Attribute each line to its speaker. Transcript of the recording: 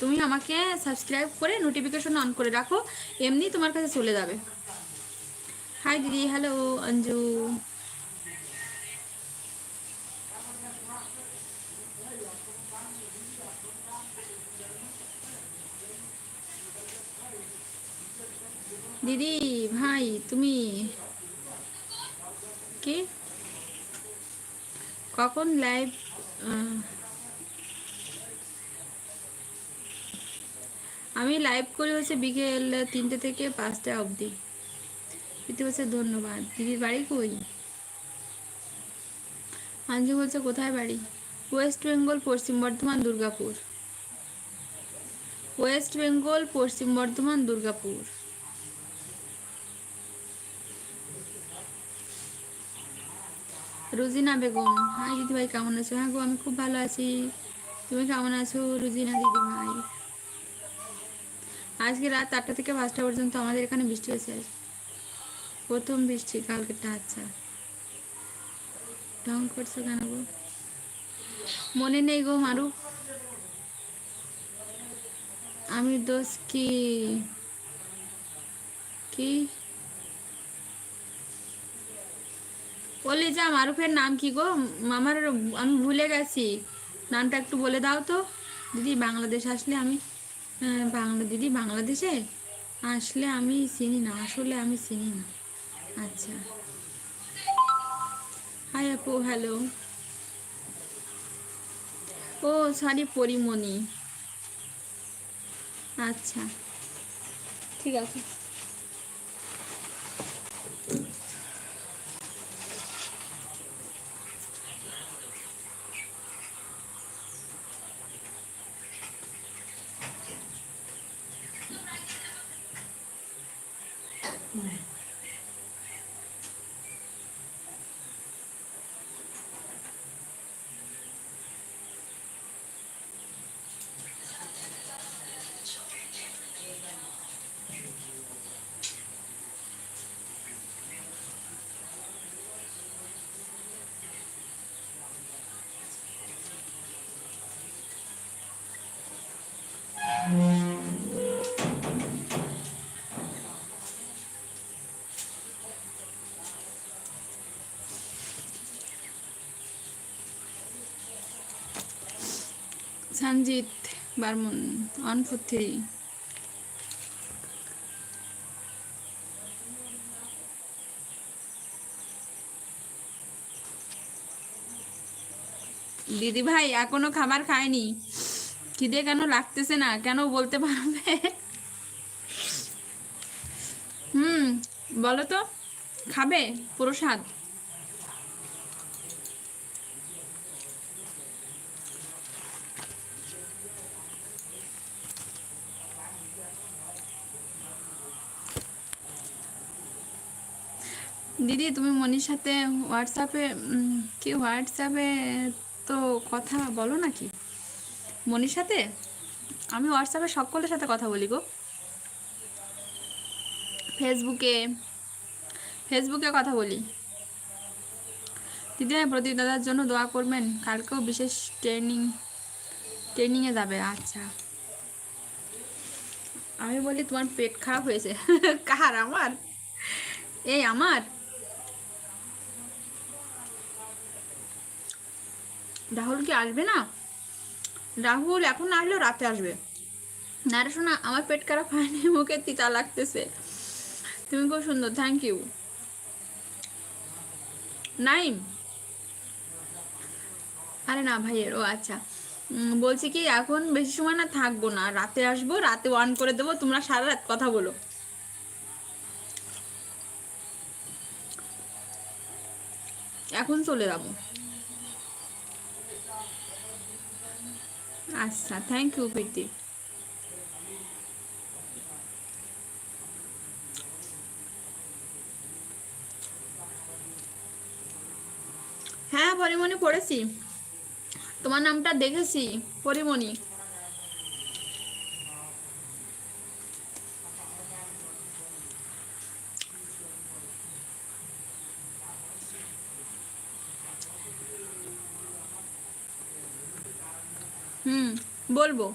Speaker 1: তুমি আমাকে সাবস্ক্রাইব করে নোটিফিকেশন অন করে রাখো এমনি তোমার কাছে চলে যাবে হাই দিদি হ্যালো অঞ্জু দিদি ভাই তুমি কি কখন লাইভ আমি লাইভ করি হচ্ছে বিকেল তিনটে থেকে পাঁচটা অবধি প্রীতি বলছে ধন্যবাদ দিদির বাড়ি কই আঞ্জু বলছে কোথায় বাড়ি ওয়েস্ট বেঙ্গল পশ্চিম বর্ধমান দুর্গাপুর ওয়েস্ট বেঙ্গল পশ্চিম বর্ধমান দুর্গাপুর রুজিনা বেগম হ্যাঁ দিদিভাই কেমন আছো হ্যাঁ গো আমি খুব ভালো আছি তুমি কেমন আছো রুজিনা দিদিভাই আজকে রাত আটটা থেকে পাঁচটা পর্যন্ত আমাদের এখানে বৃষ্টি হয়েছে প্রথম বৃষ্টি কালকেরটা আচ্ছা ঢং করছো কেন গো মনে নেই গো মারু আমি দোষ কি কি বলে যা মারুফের নাম কি গো আমার আমি ভুলে গেছি নামটা একটু বলে দাও তো দিদি বাংলাদেশ আসলে আমি হ্যাঁ, বাংলা দিদি বাংলাদেশে আসলে আমি চিনি না আসলে আমি চিনি না আচ্ছা হাই আপু হ্যালো ও সরি পরিমণি আচ্ছা ঠিক আছে Yeah. Sanjit Barman one four three দিদি ভাই এখনো খাবার খায়নি খিদে কেন লাগতেছে না কেন বলতে পারবে হুম বলো তো খাবে প্রসাদ দিদি তুমি মনির সাথে হোয়াটসঅ্যাপে কি হোয়াটসঅ্যাপে তো কথা বলো নাকি মনির সাথে আমি হোয়াটসঅ্যাপে সকলের সাথে কথা বলি গো ফেসবুকে ফেসবুকে কথা বলি দিদি প্রদীপ দাদার জন্য দোয়া করবেন কালকেও বিশেষ ট্রেনিং ট্রেনিংয়ে যাবে আচ্ছা আমি বলি তোমার পেট খারাপ হয়েছে কার আমার এই আমার রাহুল কি আসবে না রাহুল এখন না আসলেও রাতে আসবে না রে শোনা আমার পেট খারাপ হয়নি মুখে তিতা লাগতেছে তুমি খুব সুন্দর থ্যাংক ইউ নাইম আরে না ভাইয়ের ও আচ্ছা বলছি কি এখন বেশি সময় না থাকবো না রাতে আসবো রাতে অন করে দেবো তোমরা সারা রাত কথা বলো এখন চলে যাবো আচ্ছা থ্যাংক ইউ প্রীতি হ্যাঁ পরিমণি পড়েছি তোমার নামটা দেখেছি পরিমণি Mmm, volvo.